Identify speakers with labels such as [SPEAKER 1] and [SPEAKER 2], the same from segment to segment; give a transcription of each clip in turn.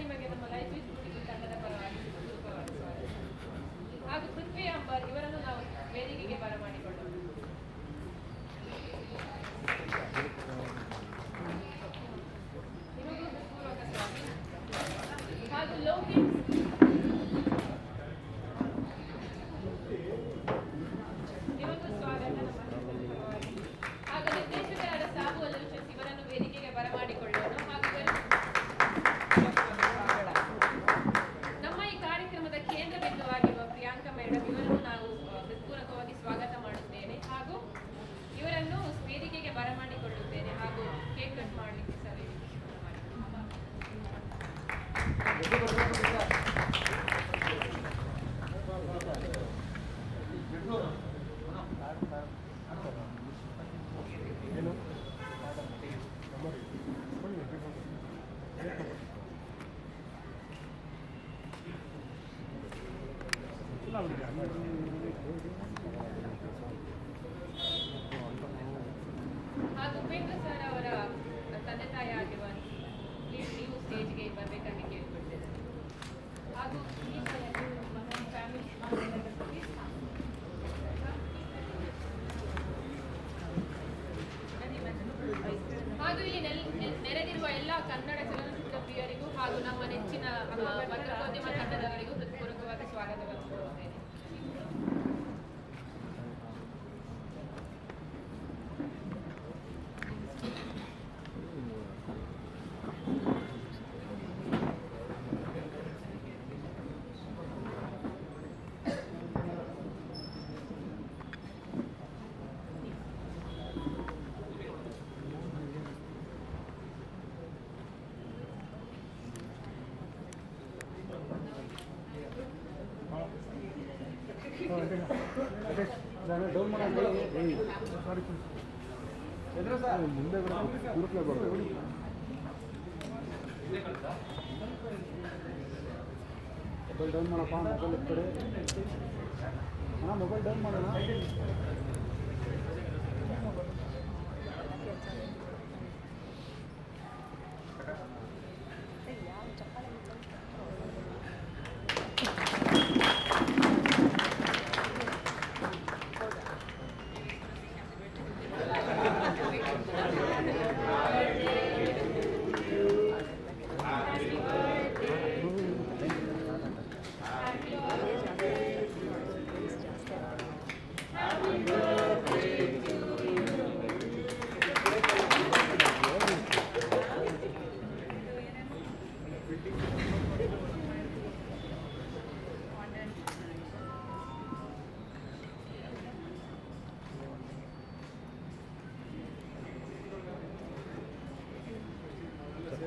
[SPEAKER 1] Hindi maganda
[SPEAKER 2] malayo. ಮುಂದೆ mobile down ಮಾಡಪ್ಪ mobile ಈ ಕಡೆ ಅಣ್ಣ ಮೊಬೈಲ್ ಡೌನ್ ಮಾಡೋಣ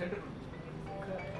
[SPEAKER 2] Thank
[SPEAKER 1] you.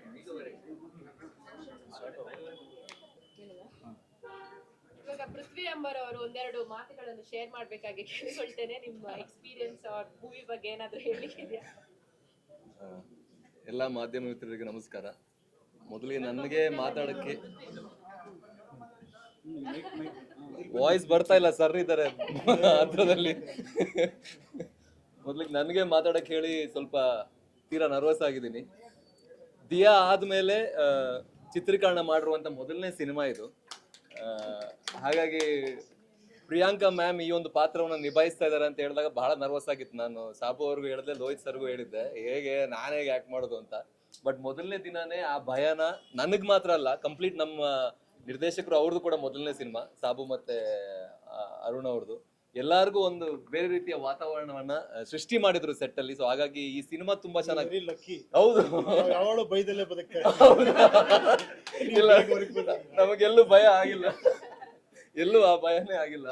[SPEAKER 1] ಪೃಥ್ವಿ ಅಂಬರ್ ಅವರು ಒಂದೆರಡು ಮಾತುಗಳನ್ನು ಶೇರ್ ಮಾಡ್ಬೇಕಾಗಿ ಕೇಳಿಕೊಳ್ತೇನೆ. ನಿಮ್ಮ ಎಕ್ಸ್ಪೀರಿಯನ್ಸ್ ಅವ್ರ ಮೂವಿ ಬಗ್ಗೆ ಏನಾದರೂ ಹೇಳಿ
[SPEAKER 3] ಆ, ಎಲ್ಲ ಮಾಧ್ಯಮ ಮಿತ್ರರಿಗೆ ನಮಸ್ಕಾರ. ಮೊದಲಿಗೆ ನನಗೆ ಮಾತಾಡಕ್ಕೆ ವಾಯ್ಸ್ ಬರ್ತಾ ಇಲ್ಲ ಸರ್ ಇದ್ದಾರೆ ಹತ್ರದಲ್ಲಿ. ಮೊದಲಿಗೆ ನನಗೆ ಮಾತಾಡಕ್ಕೆ ಹೇಳಿ ಸ್ವಲ್ಪ ತೀರಾ ನರ್ವಸ್ ಆಗಿದ್ದೀನಿ. ದಿಯಾ ಆದ್ಮೇಲೆ ಚಿತ್ರೀಕರಣ ಮಾಡಿರುವಂತ ಮೊದಲನೇ ಸಿನಿಮಾ ಇದು. ಹಾಗಾಗಿ ಪ್ರಿಯಾಂಕಾ ಮ್ಯಾಮ್ ಈ ಒಂದು ಪಾತ್ರವನ್ನು ನಿಭಾಯಿಸ್ತಾ ಇದ್ದಾರೆ ಅಂತ ಹೇಳಿದಾಗ ಬಹಳ ನರ್ವಸ್ ಆಗಿತ್ತು ನಾನು. ಸಾಬು ಅವ್ರಿಗೂ ಹೇಳಿದೆ ಲೋಹಿತ್ ಸರ್ಗೂ ಹೇಳಿದ್ದೆ, ಹೇಗೆ, ನಾನು ಹೇಗೆ ಆ್ಯಕ್ಟ್ ಮಾಡೋದು ಅಂತ. ಬಟ್ ಮೊದಲನೇ ದಿನಾನೇ ಆ ಭಯನ ನನಗೆ ಮಾತ್ರ ಅಲ್ಲ ಕಂಪ್ಲೀಟ್ ನಮ್ಮ ನಿರ್ದೇಶಕರು ಅವ್ರದ್ದು ಕೂಡ ಮೊದಲನೇ ಸಿನಿಮಾ, ಸಾಬು ಮತ್ತೆ ಅರುಣ್ ಅವ್ರದ್ದು ಎಲ್ಲಾರ್ಗೂ ಒಂದು ಬೇರೆ ರೀತಿಯ ವಾತಾವರಣವನ್ನ ಸೃಷ್ಟಿ ಮಾಡಿದ್ರು ಸೆಟ್ ಅಲ್ಲಿ. ಸೊ ಹಾಗಾಗಿ ಈ ಸಿನಿಮಾ ತುಂಬಾ ಚೆನ್ನಾಗಿ
[SPEAKER 4] ಲಕ್ಕಿ
[SPEAKER 3] ಹೌದು.
[SPEAKER 4] ಯಾವಾಗಲೂ ಬೈದಲ್ಲೇ ಬದುಕ್ತಾರೆ
[SPEAKER 3] ನಮಗೆಲ್ಲೂ ಭಯ ಆಗಿಲ್ಲ. ಎಲ್ಲೂ ಆ ಭಯನೇ ಆಗಿಲ್ಲ.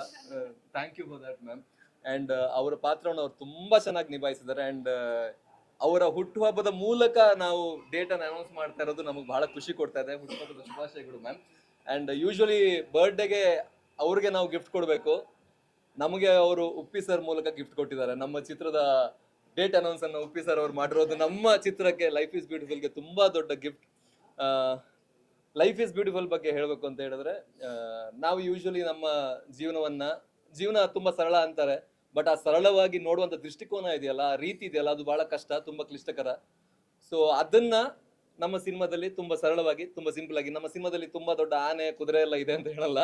[SPEAKER 3] Thank you for that ma'am and ಅವರ ಪಾತ್ರವನ್ನು ಅವ್ರು ತುಂಬಾ ಚೆನ್ನಾಗಿ ನಿಭಾಯಿಸಿದ್ದಾರೆ. ಅಂಡ್ ಅವರ ಹುಟ್ಟುಹಬ್ಬದ ಮೂಲಕ ನಾವು ಡೇಟ್ ಅನ್ನು ಅನೌನ್ಸ್ ಮಾಡ್ತಾ ಇರೋದು ನಮಗೆ ಬಹಳ ಖುಷಿ ಕೊಡ್ತಾ ಇದೆ. ಹುಟ್ಟುಹಬ್ಬದ ಶುಭಾಶಯಗಳು ಮ್ಯಾಮ್ ಅಂಡ್ ಯೂಶಲಿ ಬರ್ಡೇಗೆ ಅವ್ರಿಗೆ ನಾವು ಗಿಫ್ಟ್ ಕೊಡಬೇಕು. ನಮಗೆ ಅವರು ಉಪ್ಪಿ ಸರ್ ಮೂಲಕ ಗಿಫ್ಟ್ ಕೊಟ್ಟಿದ್ದಾರೆ. ನಮ್ಮ ಚಿತ್ರದ ಡೇಟ್ ಅನೌನ್ಸ್ ಅನ್ನು ಉಪ್ಪಿ ಸರ್ ಅವ್ರು ಮಾಡಿರೋದು ನಮ್ಮ ಚಿತ್ರಕ್ಕೆ ಲೈಫ್ ಇಸ್ ಬ್ಯೂಟಿಫುಲ್ಗೆ ತುಂಬಾ ದೊಡ್ಡ ಗಿಫ್ಟ್ ಲೈಫ್ ಇಸ್ ಬ್ಯೂಟಿಫುಲ್ ಬಗ್ಗೆ ಹೇಳಬೇಕು ಅಂತ ಹೇಳಿದ್ರೆ ನಾವು ಯೂಶಲಿ ನಮ್ಮ ಜೀವನವನ್ನ, ಜೀವನ ತುಂಬಾ ಸರಳ ಅಂತಾರೆ ಬಟ್ ಆ ಸರಳವಾಗಿ ನೋಡುವಂತ ದೃಷ್ಟಿಕೋನ ಇದೆಯಲ್ಲ, ಆ ರೀತಿ ಇದೆಯಲ್ಲ, ಅದು ಬಹಳ ಕಷ್ಟ, ತುಂಬಾ ಕ್ಲಿಷ್ಟಕರ. ಸೊ ಅದನ್ನ ನಮ್ಮ ಸಿನಿಮಾದಲ್ಲಿ ತುಂಬಾ ಸರಳವಾಗಿ, ತುಂಬಾ ಸಿಂಪಲ್ ಆಗಿ, ನಮ್ಮ ಸಿನಿಮಾದಲ್ಲಿ ತುಂಬಾ ದೊಡ್ಡ ಆನೆ, ಕುದುರೆ ಎಲ್ಲ ಇದೆ ಅಂತ ಹೇಳಲ್ಲ.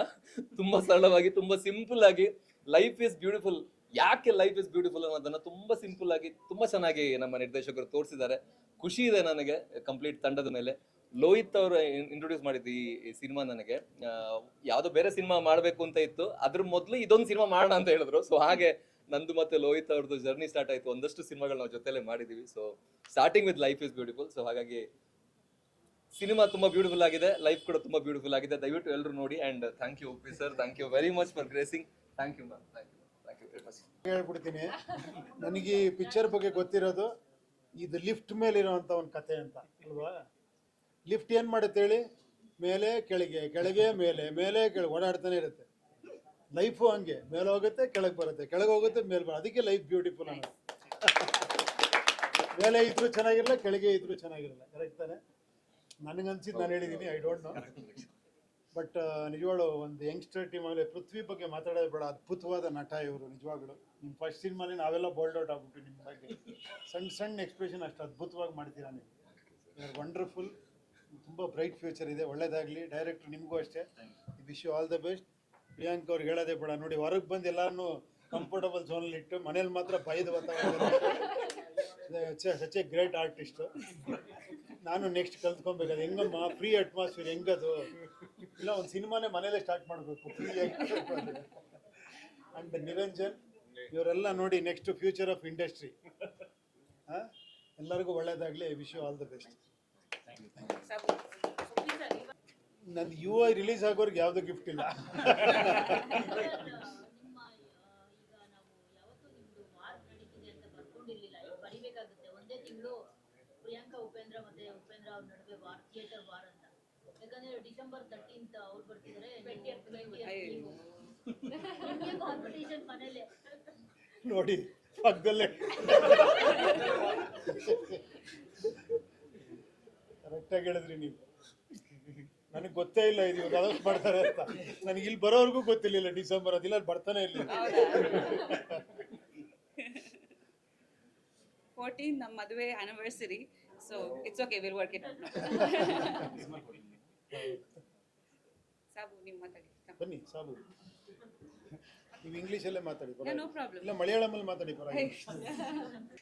[SPEAKER 3] ತುಂಬಾ ಸರಳವಾಗಿ, ತುಂಬಾ ಸಿಂಪಲ್ ಆಗಿ ಲೈಫ್ ಇಸ್ ಬ್ಯೂಟಿಫುಲ್ ಯಾಕೆ ಲೈಫ್ ಇಸ್ ಬ್ಯೂಟಿಫುಲ್ ಅನ್ನೋದನ್ನ ತುಂಬಾ ಸಿಂಪಲ್ ಆಗಿ, ತುಂಬಾ ಚೆನ್ನಾಗಿ ನಮ್ಮ ನಿರ್ದೇಶಕರು ತೋರಿಸಿದ್ದಾರೆ. ಖುಷಿ ಇದೆ ನನಗೆ ಕಂಪ್ಲೀಟ್ ತಂಡದ ಮೇಲೆ. ಲೋಹಿತ್ ಅವರು ಇಂಟ್ರೊಡ್ಯೂಸ್ ಮಾಡಿದ್ದು ಈ ಸಿನಿಮಾ ನನಗೆ. ಯಾವುದೋ ಬೇರೆ ಸಿನಿಮಾ ಮಾಡಬೇಕು ಅಂತ ಇತ್ತು. ಅದ್ರ ಮೊದಲು ಇದೊಂದು ಸಿನಿಮಾ ಮಾಡೋಣ ಅಂತ ಹೇಳಿದ್ರು. ಸೊ ಹಾಗೆ ನಂದು ಮತ್ತೆ ಲೋಹಿತ್ ಅವ್ರದ್ದು ಜರ್ನಿ ಸ್ಟಾರ್ಟ್ ಆಯ್ತು. ಒಂದಷ್ಟು ಸಿನಿಮಾಗಳು ನಾವು ಜೊತೆಲೆ ಮಾಡಿದೀವಿ. So starting with life is beautiful so ಹಾಗಾಗಿ ಸಿನಿಮಾ ತುಂಬಾ ಬ್ಯೂಟಿಫುಲ್ ಆಗಿದೆ. ಲೈಫ್ ಕೂಡ ತುಂಬಾ ಬ್ಯೂಟಿಫುಲ್ ಆಗಿದೆ. ದಯವಿಟ್ಟು ಎಲ್ಲರೂ ನೋಡಿ. And thank you Uppi sir thank you very much for gracing
[SPEAKER 4] ಹೇಳ್ಬಿಡ್ತೀನಿ. ನನಗೆ ಈ ಪಿಕ್ಚರ್ ಬಗ್ಗೆ ಗೊತ್ತಿರೋದು, ಇದು ಲಿಫ್ಟ್ ಮೇಲೆ ಇರುವಂತ ಒಂದು ಕತೆ ಅಂತ, ಅಲ್ವಾ? ಲಿಫ್ಟ್ ಏನು ಮಾಡುತ್ತೆ ಹೇಳಿ? ಮೇಲೆ, ಕೆಳಗೆ ಕೆಳಗೆ, ಮೇಲೆ ಮೇಲೆ, ಕೆಳಗೆ, ಓಡಾಡ್ತಾನೆ ಇರುತ್ತೆ. ಲೈಫು ಹಂಗೆ, ಮೇಲೆ ಹೋಗುತ್ತೆ, ಕೆಳಗೆ ಬರುತ್ತೆ. ಕೆಳಗೆ ಹೋಗುತ್ತೆ, ಮೇಲೆ ಬರುತ್ತೆ. ಅದಕ್ಕೆ ಲೈಫ್ ಬ್ಯೂಟಿಫುಲ್ ಅನ್ನೋದು. ಮೇಲೆ ಇದ್ರೂ ಚೆನ್ನಾಗಿರಲ್ಲ, ಕೆಳಗೆ ಇದ್ರೂ ಚೆನ್ನಾಗಿರಲ್ಲ. ಕರೆಕ್ಟ್ ತಾನೆ? ನನಗನ್ಸಿದ್ದು ನಾನು ಹೇಳಿದ್ದೀನಿ ಐ ಡೋಂಟ್ ನೋ ಬಟ್ ನಿಜವಾಳು ಒಂದು ಯಂಗ್ಸ್ಟರ್ ಟೀಮ್ ಆಗಲಿ ಪೃಥ್ವಿ ಬಗ್ಗೆ ಮಾತಾಡೋದು ಬೇಡ ಅದ್ಭುತವಾದ ನಟ ಇವರು ನಿಜವಾಗ್ಲು. ನಿಮ್ಮ ಫಸ್ಟ್ ಸಿನಿಮಾಲಿ ನಾವೆಲ್ಲ ಬೋಲ್ಡ್ ಔಟ್ ಆಗ್ಬಿಟ್ಟು ನಿಮ್ಮ ಬಗ್ಗೆ. ಸಣ್ಣ ಸಣ್ಣ ಎಕ್ಸ್ಪ್ರೆಷನ್ ಅಷ್ಟು ಅದ್ಭುತವಾಗಿ ಮಾಡ್ತೀರಾ ನೀವು. ಯು ಆರ್ ವಂಡರ್ಫುಲ್ ತುಂಬ ಬ್ರೈಟ್ ಫ್ಯೂಚರ್ ಇದೆ ಒಳ್ಳೇದಾಗಲಿ. ಡೈರೆಕ್ಟ್ರ್ ನಿಮಗೂ ಅಷ್ಟೇ. Wish you all the best Priyank ಅವ್ರಿಗೆ ಹೇಳೋದೇ ಬೇಡ ನೋಡಿ ಹೊರಗೆ ಬಂದು ಎಲ್ಲರನ್ನೂ ಕಂಫರ್ಟಬಲ್ ಝೋನಲ್ಲಿ ಇಟ್ಟು ಮನೇಲಿ ಮಾತ್ರ ಬೈದು ವಾತಾವರಣ ಸಚ್ ಎ ಗ್ರೇಟ್ ಆರ್ಟಿಸ್ಟ್ ನಾನು ನೆಕ್ಸ್ಟ್ ಕಲ್ತ್ಕೊಬೇಕು ಅದು ಹೆಂಗಮ್ಮ ಫ್ರೀ ಅಟ್ಮಾಸ್ಫಿಯರ್ ಹೆಂಗದು? ಇಲ್ಲ, ಒಂದು ಸಿನಿಮಾನೇ ಮನೇಲೆ ಸ್ಟಾರ್ಟ್ ಮಾಡಬೇಕು. ಅಂಡ್ ನಿರಂಜನ್, ಇವರೆಲ್ಲ ನೋಡಿ ನೆಕ್ಸ್ಟ್ ಫ್ಯೂಚರ್ ಆಫ್ ಇಂಡಸ್ಟ್ರಿ ಎಲ್ಲರಿಗೂ ಒಳ್ಳೇದಾಗಲಿ wish you all the best ನನ್ನ ಯು ಐ ರಿಲೀಸ್ ಆಗೋರ್ಗೆ ಯಾವುದೂ ಗಿಫ್ಟ್ ಇಲ್ಲ.
[SPEAKER 5] ಪ್ರಿಯಾಂಕಾ ಉಪೇಂದ್ರ ಮತ್ತೆ ಉಪೇಂದ್ರ ಅವ್ರ ನಡುವೆ ವಾರ್ ಥಿಯೇಟರ್ ವಾರ್ ಯಾಕಂದ್ರೆ ಡಿಸೆಂಬರ್ ತರ್ಟೀನ್ತ್ ಅವ್ರು ಬರ್ತಿದ್ದಾರೆ ಕಾಂಪಿಟೇಷನ್ ಮನೇಲೆ.
[SPEAKER 4] ನೋಡಿ ಪಕ್ಕದಲ್ಲೇ. ಕರೆಕ್ಟಾಗಿ ಹೇಳಿದ್ರಿ ನೀವು. ನನಗೆ ಗೊತ್ತೇ ಇಲ್ಲ ಇದು ಇವ್ರು ಅನೌನ್ಸ್ ಮಾಡ್ತಾರೆ ಅಂತ. ನನಗೆ ಇಲ್ಲಿ ಬರೋವರೆಗೂ ಗೊತ್ತಿರಲಿಲ್ಲ ಡಿಸೆಂಬರ್ ಅದಿಲ್ಲ ಅಲ್ಲಿ ಬರ್ತಾನೆ ಇರಲಿಲ್ಲ.
[SPEAKER 6] ಫೋರ್ಟೀನ್ ನಮ್ಮ ಮದುವೆ anniversary so it's okay will work it out ಸಾಬು ನೀವು ಮಾತಾಡಿ.
[SPEAKER 4] ಬನ್ನಿ ಸಾಬು. ನೀವು ಇಂಗ್ಲೀಷಲ್ಲೇ ಮಾತಾಡಿ ಪರವಾಗಿಲ್ಲ.
[SPEAKER 6] problem.
[SPEAKER 4] ಇಲ್ಲ ಮಲಯಾಳಮಲ್ಲಿ ಮಾತಾಡಿ ಪರವಾಗಿಲ್ಲ.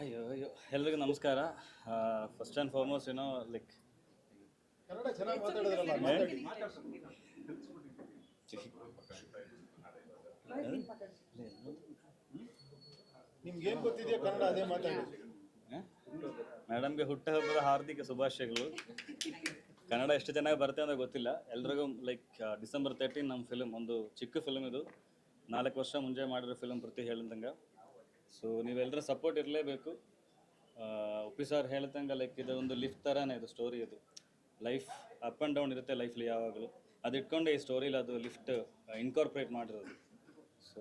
[SPEAKER 7] ಅಯ್ಯೋ ಅಯ್ಯೋ. ಎಲ್ರಿಗೂ ನಮಸ್ಕಾರ. ಫಸ್ಟ್ ಆ್ಯಂಡ್ ಫಾರ್ಮೋಸ್ಟ್ ಏನೋ ಲೈಕ್
[SPEAKER 4] ಕನ್ನಡ ಚೆನ್ನಾಗಿ ಮಾತಾಡಿದ್ರಲ್ಲ ಮಾತಾಡಿ. ನಿಮ್ಗೆ ಏನ್ ಗೊತ್ತಿದೆಯಾ ಕನ್ನಡ ಅದೇ ಮಾತಾಡಿ.
[SPEAKER 7] ಮೇಡಮ್ಗೆ ಹುಟ್ಟುಹಬ್ಬದ ಹಾರ್ದಿಕ ಶುಭಾಶಯಗಳು. ಕನ್ನಡ ಎಷ್ಟು ಚೆನ್ನಾಗಿ ಬರುತ್ತೆ ಅಂತ ಗೊತ್ತಿಲ್ಲ. ಎಲ್ರಿಗೂ ಲೈಕ್ ಡಿಸೆಂಬರ್ ತರ್ಟೀನ್ ನಮ್ಮ ಫಿಲಮ್ ಒಂದು ಚಿಕ್ಕ ಫಿಲಮ್ ಇದು. ನಾಲ್ಕು ವರ್ಷ ಮುಂಚೆ ಮಾಡಿರೋ ಫಿಲಮ್ ಪ್ರತಿ ಹೇಳಿದಂಗೆ. ಸೊ ನೀವೆಲ್ಲರ ಸಪೋರ್ಟ್ ಇರಲೇಬೇಕು. ಉಪ್ಪಿ ಸರ್ ಹೇಳ್ದಂಗೆ ಲೈಕ್ ಇದು ಒಂದು ಲಿಫ್ಟ್ ಥರನೇ ಇದು ಸ್ಟೋರಿ ಇದು. ಲೈಫ್ ಅಪ್ ಆ್ಯಂಡ್ ಡೌನ್ ಇರುತ್ತೆ ಲೈಫ್ಲಿ ಯಾವಾಗಲೂ. ಅದು ಇಟ್ಕೊಂಡೆ ಈ ಸ್ಟೋರಿಲಿ ಅದು ಲಿಫ್ಟ್ ಇನ್ಕಾರ್ಪೊರೇಟ್ ಮಾಡಿರೋದು. ಸೊ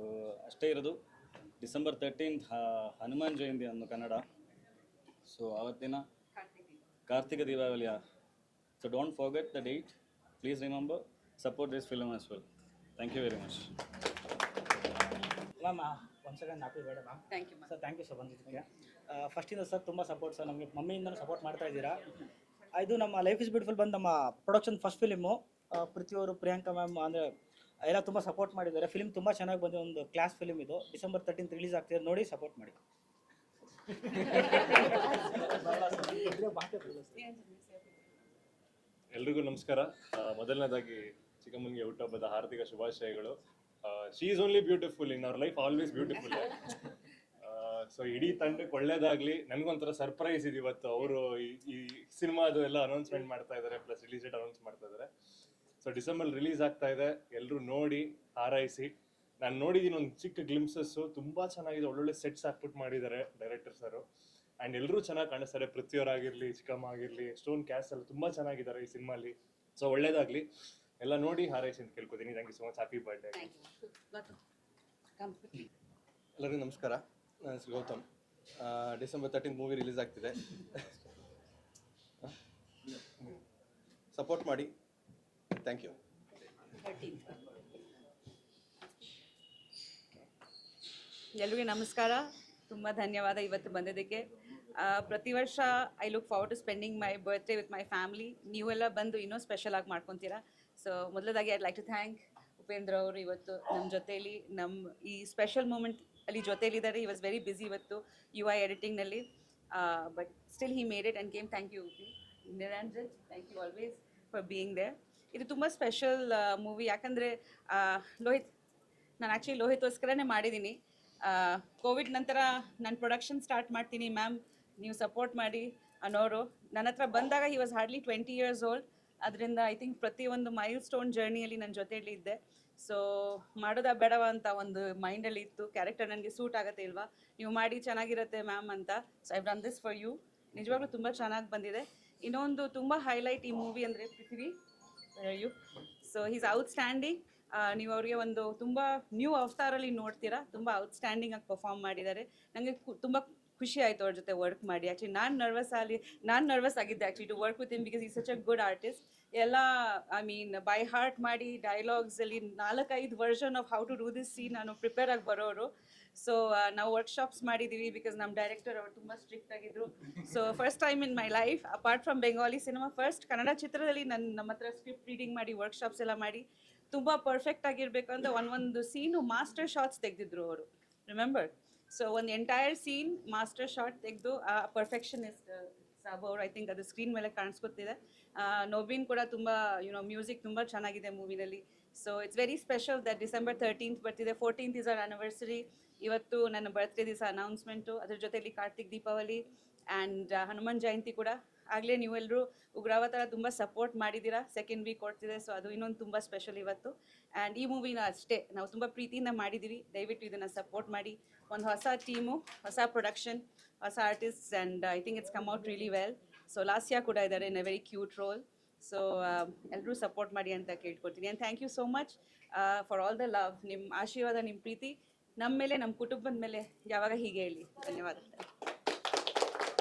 [SPEAKER 7] ಅಷ್ಟೇ ಇರೋದು. ಡಿಸೆಂಬರ್ ತರ್ಟೀನ್ತ್ ಹನುಮಾನ್ ಜಯಂತಿ ಅನ್ನೋ ಕನ್ನಡ. ಸೊ ಆವತ್ತಿನ ಕಾರ್ತಿಕ ದೀಪಾವಳಿಯ. So don't forget the date please remember support this film as well thank you very much
[SPEAKER 8] ma'am ಒಂದು ಸೆಕೆಂಡ್ ಹ್ಯಾಪಿ ಬೇಡ ma'am
[SPEAKER 6] thank you
[SPEAKER 8] sir thank you sir ಬಂದಿದ್ದಕ್ಕೆ ಫಸ್ಟಿಂದ ಸರ್ ತುಂಬ ಸಪೋರ್ಟ್ ಸರ್ ನಮಗೆ ಮಮ್ಮಿಯಿಂದನೂ ಸಪೋರ್ಟ್ ಮಾಡ್ತಾ ಇದ್ದೀರಾ? ಇದು ನಮ್ಮ ಲೈಫ್ ಇಸ್ ಬ್ಯೂಟಿಫುಲ್ ಬಂದು ನಮ್ಮ ಪ್ರೊಡಕ್ಷನ್ ಫಸ್ಟ್ ಫಿಲಿಮು ಪೃಥ್ವಿಯವರು ಪ್ರಿಯಾಂಕಾ ಮ್ಯಾಮ್ ಅಂದರೆ ಎಲ್ಲ ತುಂಬ ಸಪೋರ್ಟ್ ಮಾಡಿದ್ದಾರೆ. ಫಿಲ್ಮ್ ತುಂಬ ಚೆನ್ನಾಗಿ ಬಂದಿದೆ ಒಂದು ಕ್ಲಾಸ್ ಫಿಲ್ಮ್ ಇದು. ಡಿಸೆಂಬರ್ ತರ್ಟೀನ್ತ್ ರಿಲೀಸ್ ಆಗ್ತಿದೆ ನೋಡಿ ಸಪೋರ್ಟ್ ಮಾಡಿ.
[SPEAKER 9] ಎಲ್ರಿಗೂ ನಮಸ್ಕಾರ. ಮೊದಲನೇದಾಗಿ ಚಿಕ್ಕಮ್ಮನಿಗೆ ಹುಟ್ಟಹಬ್ಬದ ಹಾರ್ದಿಕ ಶುಭಾಶಯಗಳು. She is only beautiful in our life always beautiful so ಇಡೀ ತಂಡಕ್ಕೆ ಒಳ್ಳೇದಾಗ್ಲಿ. ನನಗೊಂಥರ ಸರ್ಪ್ರೈಸ್ ಇದೆ ಇವತ್ತು. ಅವರು ಈ ಸಿನಿಮಾದು ಎಲ್ಲ ಅನೌನ್ಸ್ಮೆಂಟ್ ಮಾಡ್ತಾ ಇದ್ದಾರೆ ಪ್ಲಸ್ ರಿಲೀಸ್ ಡೇಟ್ ಅನೌನ್ಸ್ ಮಾಡ್ತಾ ಇದ್ದಾರೆ ಸೊ ಡಿಸೆಂಬರ್ ರಿಲೀಸ್ ಆಗ್ತಾ ಇದೆ. ಎಲ್ಲರೂ ನೋಡಿ, ಹಾರೈಸಿ. ನಾನು ನೋಡಿದ್ದೀನಿ ಒಂದು ಚಿಕ್ಕ ಗ್ಲಿಮ್ಸಸ್ಸು ತುಂಬ ಚೆನ್ನಾಗಿದೆ. ಒಳ್ಳೊಳ್ಳೆ ಸೆಟ್ಸ್ ಹಾಕ್ಬಿಟ್ಟು ಮಾಡಿದ್ದಾರೆ ಡೈರೆಕ್ಟರ್ ಸರು ಆ್ಯಂಡ್ ಎಲ್ಲರೂ ಚೆನ್ನಾಗಿ ಕಾಣಿಸ್ತಾರೆ. ಪೃಥ್ವಿಯವರಾಗಿರಲಿ ಚಿಕ್ಕಮ್ಮ ಆಗಿರಲಿ ಸ್ಟೋನ್ ಕ್ಯಾಸ್ಟ್ ಎಲ್ಲ ತುಂಬ ಚೆನ್ನಾಗಿದ್ದಾರೆ ಈ ಸಿನಿಮಾಲಿ ಸೊ ಒಳ್ಳೇದಾಗಲಿ. ಎಲ್ಲ ನೋಡಿ ಹಾರೈಸಿ ಅಂತ ಕೇಳ್ಕೊತೀನಿ. Thank you so much happy birthday
[SPEAKER 3] ಎಲ್ಲರಿಗೂ ನಮಸ್ಕಾರ. ನನ್ನ ಹೆಸರು Gautam. December thirteen movie release ಆಗ್ತಿದೆ. ಸಪೋರ್ಟ್ ಮಾಡಿ. ಥ್ಯಾಂಕ್ ಯು
[SPEAKER 6] ಎಲ್ರಿಗೂ ನಮಸ್ಕಾರ. ತುಂಬ ಧನ್ಯವಾದ ಇವತ್ತು ಬಂದಿದ್ದಕ್ಕೆ. ಪ್ರತಿ ವರ್ಷ I look forward to spending my birthday with my family ನೀವೆಲ್ಲ ಬಂದು ಇನ್ನೂ ಸ್ಪೆಷಲ್ ಆಗಿ ಮಾಡ್ಕೊತೀರಾ? So ಮೊದಲದಾಗಿ I like to thank Upendra ಅವರು ಇವತ್ತು ನಮ್ಮ ಜೊತೆಯಲ್ಲಿ ನಮ್ಮ ಈ ಸ್ಪೆಷಲ್ ಮೂಮೆಂಟ್ ಅಲ್ಲಿ ಜೊತೇಲಿದ್ದಾರೆ. ಈ ವಾಸ್ ವೆರಿ ಬ್ಯುಸಿ ಇವತ್ತು you I ಎಡಿಟಿಂಗ್ನಲ್ಲಿ but still he made it and came thank you Uppi Niranjan thank you always for being there ಇದು ತುಂಬ ಸ್ಪೆಷಲ್ ಮೂವಿ ಯಾಕಂದರೆ ಲೋಹಿತ್, ನಾನು ಆ್ಯಕ್ಚುಲಿ ಲೋಹಿತ್ಗೋಸ್ಕರನೇ ಮಾಡಿದ್ದೀನಿ. ಕೋವಿಡ್ ನಂತರ ನಾನು ಪ್ರೊಡಕ್ಷನ್ ಸ್ಟಾರ್ಟ್ ಮಾಡ್ತೀನಿ ಮ್ಯಾಮ್ ನೀವು ಸಪೋರ್ಟ್ ಮಾಡಿ. ಅನ್ನೋರು ನನ್ನ ಹತ್ರ ಬಂದಾಗ he was hardly twenty years old ಅದರಿಂದ ಐ ಥಿಂಕ್ ಪ್ರತಿಯೊಂದು ಮೈಲ್ ಸ್ಟೋನ್ ಜರ್ನಿಯಲ್ಲಿ ನನ್ನ ಜೊತೆಯಲ್ಲಿ ಇದ್ದೆ. ಸೊ ಮಾಡೋದಾ ಬೇಡವಾ ಅಂತ ಒಂದು ಮೈಂಡಲ್ಲಿ ಇತ್ತು. ಕ್ಯಾರೆಕ್ಟರ್ ನನಗೆ ಸೂಟ್ ಆಗುತ್ತೆ ಇಲ್ವಾ? ನೀವು ಮಾಡಿ ಚೆನ್ನಾಗಿರುತ್ತೆ ಮ್ಯಾಮ್ ಅಂತ. So I done this for you ನಿಜವಾಗ್ಲೂ ತುಂಬ ಚೆನ್ನಾಗಿ ಬಂದಿದೆ. ಇನ್ನೊಂದು ತುಂಬ ಹೈಲೈಟ್ ಈ ಮೂವಿ ಅಂದರೆ, Prithvi you so he's outstanding ನೀವು ಅವರಿಗೆ ಒಂದು ತುಂಬ ನ್ಯೂ ಅವತಾರಲ್ಲಿ ನೋಡ್ತೀರಾ, ತುಂಬ ಔಟ್ಸ್ಟ್ಯಾಂಡಿಂಗ್ ಆಗಿ ಪರ್ಫಾರ್ಮ್ ಮಾಡಿದ್ದಾರೆ. ನನಗೆ ತುಂಬ ಖುಷಿ ಆಯಿತು ಅವ್ರ ಜೊತೆ ವರ್ಕ್ ಮಾಡಿ. ಆ್ಯಕ್ಚುಲಿ ನಾನು ನರ್ವಸ್ ಆಗಲಿ ನಾನು ನರ್ವಸ್ ಆಗಿದ್ದೆ actually to work with him because he such a good artist ಎಲ್ಲ ಐ ಮೀನ್ ಬೈ ಹಾರ್ಟ್ ಮಾಡಿ ಡೈಲಾಗ್ಸಲ್ಲಿ ನಾಲ್ಕೈದು version of how to do this scene ನಾನು ಪ್ರಿಪೇರ್ ಆಗಿ ಬರೋರು. ಸೊ ನಾವು ವರ್ಕ್ಶಾಪ್ಸ್ ಮಾಡಿದ್ದೀವಿ ಬಿಕಾಸ್ ನಮ್ಮ ಡೈರೆಕ್ಟರ್ ಅವರು ತುಂಬ ಸ್ಟ್ರಿಕ್ಟ್ ಆಗಿದ್ರು. So first time in my life apart from Bengali cinema first Kannada ಚಿತ್ರದಲ್ಲಿ ನನ್ನ ನಮ್ಮ ಹತ್ರ ಸ್ಕ್ರಿಪ್ಟ್ ರೀಡಿಂಗ್ ಮಾಡಿ ವರ್ಕ್ಶಾಪ್ಸ್ ಎಲ್ಲ ಮಾಡಿ. ತುಂಬ ಪರ್ಫೆಕ್ಟ್ ಆಗಿರ್ಬೇಕು ಅಂತ ಒಂದೊಂದು ಸೀನು ಮಾಸ್ಟರ್ ಶಾಟ್ಸ್ ತೆಗೆದಿದ್ರು ಅವರು. ರಿಮೆಂಬರ್ ಸೊ ಒಂದು ಎಂಟೈರ್ ಸೀನ್ ಮಾಸ್ಟರ್ ಶಾಟ್ ತೆಗೆದು, ಆ ಪರ್ಫೆಕ್ಷನಿಸ್ಟ್ ಐ ಥಿಂಕ್ ಅದು ಸ್ಕ್ರೀನ್ ಮೇಲೆ ಕಾಣಿಸ್ಕೊತಿದೆ. ನೋಬಿನ್ ಕೂಡ ತುಂಬ ಯುನೋ ಮ್ಯೂಸಿಕ್ ತುಂಬ ಚೆನ್ನಾಗಿದೆ ಮೂವಿನಲ್ಲಿ so it's very special that December thirteenth ಬರ್ತಿದೆ. ಫೋರ್ಟೀನ್ತ್ ಇಸ್ ಆರ್ ಆನಿವರ್ಸರಿ ಇವತ್ತು ನನ್ನ ಬರ್ತ್ಡೇ ದಿವಸ ಅನೌನ್ಸ್ಮೆಂಟು ಅದ್ರ ಜೊತೆಲಿ ಕಾರ್ತಿಕ್ ದೀಪಾವಳಿ ಆ್ಯಂಡ್ ಹನುಮಾನ್ ಜಯಂತಿ ಕೂಡ. ಆಗಲೇ ನೀವೆಲ್ಲರೂ ಉಗ್ರಾವತಾರ ತುಂಬ ಸಪೋರ್ಟ್ ಮಾಡಿದ್ದೀರಾ? ಸೆಕೆಂಡ್ ವೀಕ್ ಕೊಡ್ತಿದೆ ಸೊ ಅದು ಇನ್ನೊಂದು ತುಂಬ ಸ್ಪೆಷಲ್ ಇವತ್ತು. ಆ್ಯಂಡ್ ಈ ಮೂವಿನ ಅಷ್ಟೇ, ನಾವು ತುಂಬ ಪ್ರೀತಿಯಿಂದ ಮಾಡಿದ್ದೀವಿ. ದಯವಿಟ್ಟು ಇದನ್ನು ಸಪೋರ್ಟ್ ಮಾಡಿ. ಒಂದು ಹೊಸ ಟೀಮು ಹೊಸ ಪ್ರೊಡಕ್ಷನ್ ಹೊಸ artist and I think it's come out really well so Lasya ಕೂಡ ಇದ್ದಾರೆ in a very cute role so ಎಲ್ಲರೂ ಸಪೋರ್ಟ್ ಮಾಡಿ ಅಂತ ಕೇಳ್ಕೊಡ್ತೀನಿ and thank you so much for all the love ನಿಮ್ಮ ಆಶೀರ್ವಾದ ನಿಮ್ಮ ಪ್ರೀತಿ. ನಮ್ಮ ಮೇಲೆ ನಮ್ಮ ಕುಟುಂಬದ ಮೇಲೆ ಯಾವಾಗ ಹೀಗೆ ಹೇಳಿ. ಧನ್ಯವಾದ